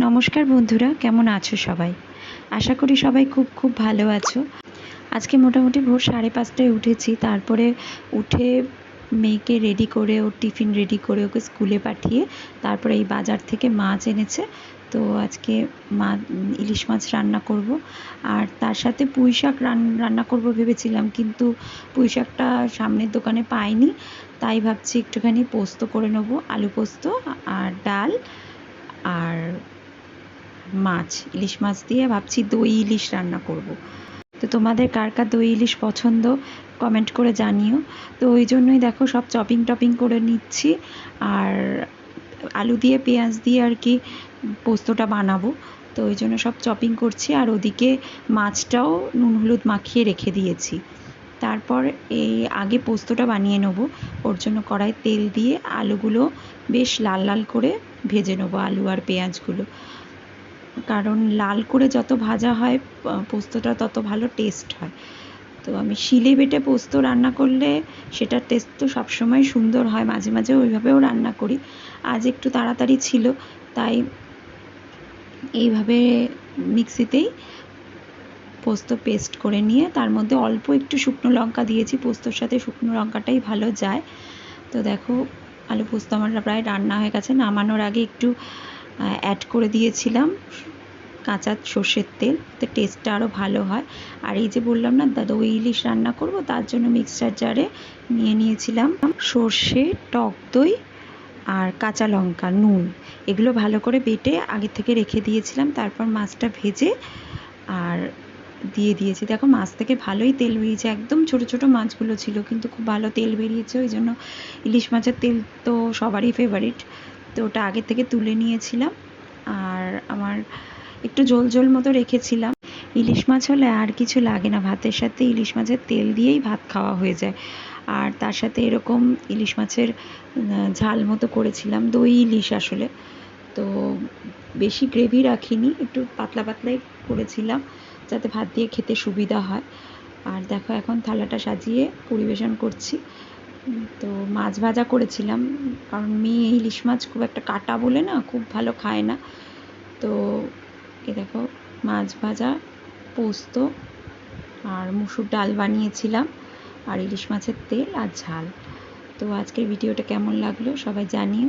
নমস্কার বন্ধুরা, কেমন আছো সবাই? আশা করি সবাই খুব খুব ভালো আছো। আজকে মোটামুটি ভোর সাড়ে পাঁচটায় উঠেছি, তারপরে উঠে মেয়েকে রেডি করে, ওর টিফিন রেডি করে ওকে স্কুলে পাঠিয়ে তারপরে এই বাজার থেকে মাছ এনেছে। তো আজকে মা, ইলিশ মাছ রান্না করব। আর তার সাথে পুঁই শাক রান্না করব ভেবেছিলাম, কিন্তু পুঁই শাকটা সামনের দোকানে পাইনি। তাই ভাবছি একটুখানি পোস্ত করে নেব, আলু পোস্ত আর ডাল। মাছ, ইলিশ মাছ দিয়ে ভাবছি দই, ইলিশ রান্না করব। তো তোমাদের কার কার দই, ইলিশ পছন্দ কমেন্ট করে জানিও। তো ওই জন্যই দেখো সব চপিং টপিং করে নিচ্ছি। আর আলু দিয়ে, পেঁয়াজ দিয়ে আর কি পোস্তটা বানাবো। তো ওই জন্য সব চপিং করছি। আর ওদিকে মাছটাও নুন হলুদ মাখিয়ে রেখে দিয়েছি। তারপর এই আগে পোস্তটা বানিয়ে নেব। ওর জন্য কড়াই তেল দিয়ে আলুগুলো বেশ লাল লাল করে ভেজে নেব, আলু আর পেঁয়াজগুলো। কারণ লাল করে যত ভাজা হয় পোস্তটা তত ভালো টেস্ট হয়। তো আমি শিলে বেটে পোস্ত রান্না করলে সেটার টেস্ট তো সবসময় সুন্দর হয়, মাঝে মাঝে ওইভাবেও রান্না করি। আজ একটু তাড়াতাড়ি ছিল, তাই এইভাবে মিক্সিতেই পোস্ত পেস্ট করে নিয়ে তার মধ্যে অল্প একটু শুকনো লঙ্কা দিয়েছি, পোস্তর সাথে শুকনো লঙ্কাটাই ভালো যায়। তো দেখো, আলু পোস্ত আমার প্রায় রান্না হয়ে গেছে, নামানোর আগে একটু অ্যাড করে দিয়েছিলাম কাঁচা সর্ষের তেল, তো টেস্টটা আরও ভালো হয়। আর এই যে বললাম না, দাদা, ওই ইলিশ রান্না করব, তার জন্য মিক্সচার জারে নিয়ে নিয়েছিলাম সর্ষে, টক দই আর কাঁচা লঙ্কা, নুন। এগুলো ভালো করে বেটে আগে থেকে রেখে দিয়েছিলাম, তারপর মাছটা ভেজে আর দিয়ে দিয়েছি। দেখো, মাছ থেকে ভালোই তেল বেরিয়েছে, একদম ছোট ছোট মাছগুলো ছিল, কিন্তু খুব ভালো তেল বেরিয়েছে, ওই জন্য ইলিশ মাছের তেল তো সবারই ফেভারিট তো ওটা আগে থেকে তুলে নিয়েছিলাম আর আমার একটু ঝোল ঝোল মতো রেখেছিলাম। ইলিশ মাছ হলে আর কিছু লাগে না, ভাতের সাথে ইলিশ মাছের তেল দিয়েই ভাত খাওয়া হয়ে যায়। আর তার সাথে এরকম ইলিশ মাছের ঝাল মতো করেছিলাম, দই ইলিশ আসলে। তো বেশি গ্রেভি রাখিনি, একটু পাতলা পাতলাই করেছিলাম যাতে ভাত দিয়ে খেতে সুবিধা হয়। আর দেখো এখন থালাটা সাজিয়ে পরিবেশন করছি। তো মাছ ভাজা করেছিলাম, কারণ মেয়ে ইলিশ মাছ খুব একটা কাটা বলে না, খুব ভালো খায় না। তো এ দেখো, মাছ ভাজা, পোস্ত আর মুসুর ডাল বানিয়েছিলাম আর ইলিশ মাছের তেল আর ঝাল। তো আজকের ভিডিওটা কেমন লাগল সবাই জানিও।